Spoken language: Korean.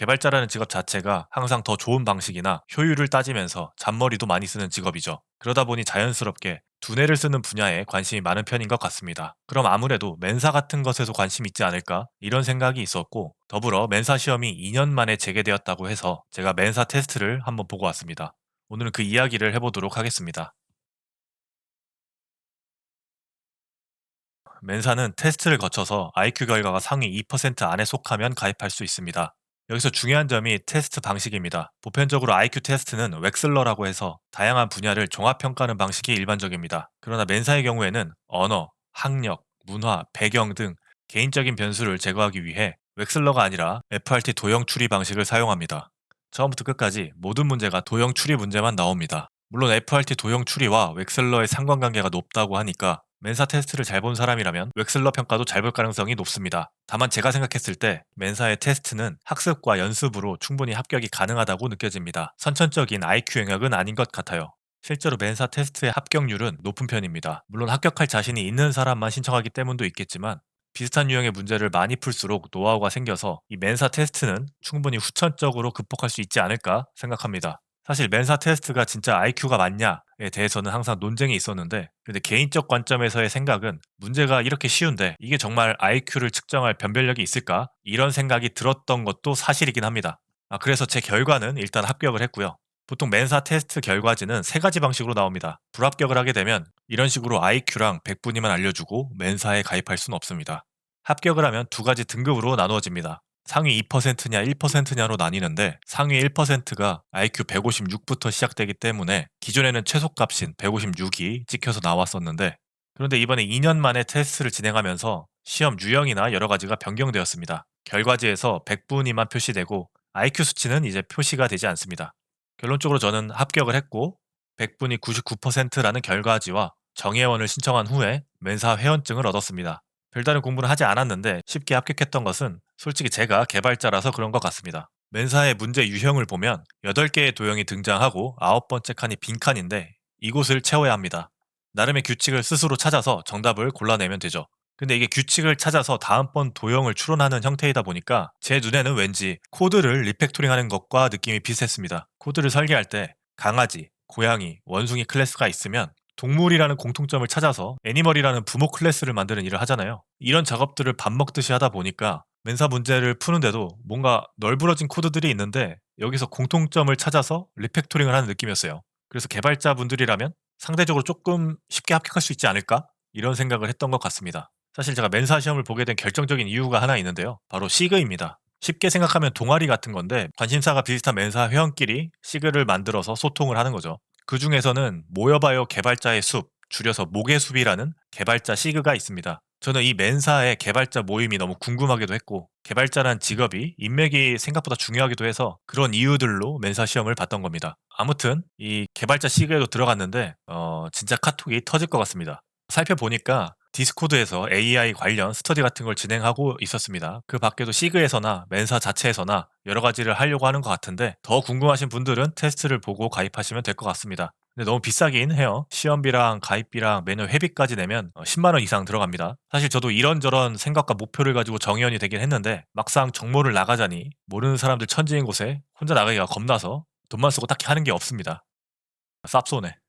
개발자라는 직업 자체가 항상 더 좋은 방식이나 효율을 따지면서 잔머리도 많이 쓰는 직업이죠. 그러다 보니 자연스럽게 두뇌를 쓰는 분야에 관심이 많은 편인 것 같습니다. 그럼 아무래도 멘사 같은 것에도 관심이 있지 않을까? 이런 생각이 있었고, 더불어 멘사 시험이 2년 만에 재개되었다고 해서 제가 멘사 테스트를 한번 보고 왔습니다. 오늘은 그 이야기를 해보도록 하겠습니다. 멘사는 테스트를 거쳐서 IQ 결과가 상위 2% 안에 속하면 가입할 수 있습니다. 여기서 중요한 점이 테스트 방식입니다. 보편적으로 IQ 테스트는 웩슬러라고 해서 다양한 분야를 종합평가하는 방식이 일반적입니다. 그러나 멘사의 경우에는 언어, 학력, 문화, 배경 등 개인적인 변수를 제거하기 위해 웩슬러가 아니라 FRT 도형 추리 방식을 사용합니다. 처음부터 끝까지 모든 문제가 도형 추리 문제만 나옵니다. 물론 FRT 도형 추리와 웩슬러의 상관관계가 높다고 하니까 멘사 테스트를 잘 본 사람이라면 웩슬러 평가도 잘 볼 가능성이 높습니다. 다만 제가 생각했을 때 멘사의 테스트는 학습과 연습으로 충분히 합격이 가능하다고 느껴집니다. 선천적인 IQ 영역은 아닌 것 같아요. 실제로 멘사 테스트의 합격률은 높은 편입니다. 물론 합격할 자신이 있는 사람만 신청하기 때문도 있겠지만 비슷한 유형의 문제를 많이 풀수록 노하우가 생겨서 이 멘사 테스트는 충분히 후천적으로 극복할 수 있지 않을까 생각합니다. 사실 멘사 테스트가 진짜 IQ가 맞냐에 대해서는 항상 논쟁이 있었는데 근데 개인적 관점에서의 생각은 문제가 이렇게 쉬운데 이게 정말 IQ를 측정할 변별력이 있을까? 이런 생각이 들었던 것도 사실이긴 합니다. 아, 그래서 제 결과는 일단 합격을 했고요. 보통 멘사 테스트 결과지는 세 가지 방식으로 나옵니다. 불합격을 하게 되면 이런 식으로 IQ랑 100분위만 알려주고 멘사에 가입할 수는 없습니다. 합격을 하면 두 가지 등급으로 나누어집니다. 상위 2%냐 1%냐로 나뉘는데 상위 1%가 IQ 156부터 시작되기 때문에 기존에는 최소값인 156이 찍혀서 나왔었는데 그런데 이번에 2년 만에 테스트를 진행하면서 시험 유형이나 여러 가지가 변경되었습니다. 결과지에서 100분위만 표시되고 IQ 수치는 이제 표시가 되지 않습니다. 결론적으로 저는 합격을 했고 100분이 99%라는 결과지와 정예원을 신청한 후에 멘사 회원증을 얻었습니다. 별다른 공부는 하지 않았는데 쉽게 합격했던 것은 솔직히 제가 개발자라서 그런 것 같습니다. 멘사의 문제 유형을 보면 8개의 도형이 등장하고 9번째 칸이 빈칸인데 이곳을 채워야 합니다. 나름의 규칙을 스스로 찾아서 정답을 골라내면 되죠. 근데 이게 규칙을 찾아서 다음번 도형을 추론하는 형태이다 보니까 제 눈에는 왠지 코드를 리팩토링 하는 것과 느낌이 비슷했습니다. 코드를 설계할 때 강아지, 고양이, 원숭이 클래스가 있으면 동물이라는 공통점을 찾아서 애니멀이라는 부모 클래스를 만드는 일을 하잖아요. 이런 작업들을 밥 먹듯이 하다 보니까 멘사 문제를 푸는데도 뭔가 널브러진 코드들이 있는데 여기서 공통점을 찾아서 리팩토링을 하는 느낌이었어요. 그래서 개발자분들이라면 상대적으로 조금 쉽게 합격할 수 있지 않을까? 이런 생각을 했던 것 같습니다. 사실 제가 멘사 시험을 보게 된 결정적인 이유가 하나 있는데요. 바로 시그입니다. 쉽게 생각하면 동아리 같은 건데 관심사가 비슷한 멘사 회원끼리 시그를 만들어서 소통을 하는 거죠. 그 중에서는 모여봐요 개발자의 숲, 줄여서 모의 숲이라는 개발자 시그가 있습니다. 저는 이 멘사의 개발자 모임이 너무 궁금하기도 했고 개발자란 직업이 인맥이 생각보다 중요하기도 해서 그런 이유들로 멘사 시험을 봤던 겁니다. 아무튼 이 개발자 시그에도 들어갔는데 어, 진짜 카톡이 터질 것 같습니다. 살펴보니까 디스코드에서 AI 관련 스터디 같은 걸 진행하고 있었습니다. 그 밖에도 시그에서나 멘사 자체에서나 여러 가지를 하려고 하는 것 같은데 더 궁금하신 분들은 테스트를 보고 가입하시면 될 것 같습니다. 근데 너무 비싸긴 해요. 시험비랑 가입비랑 매년 회비까지 내면 10만 원 이상 들어갑니다. 사실 저도 이런저런 생각과 목표를 가지고 정의원이 되긴 했는데 막상 정모를 나가자니 모르는 사람들 천지인 곳에 혼자 나가기가 겁나서 돈만 쓰고 딱히 하는 게 없습니다. 쌉소네.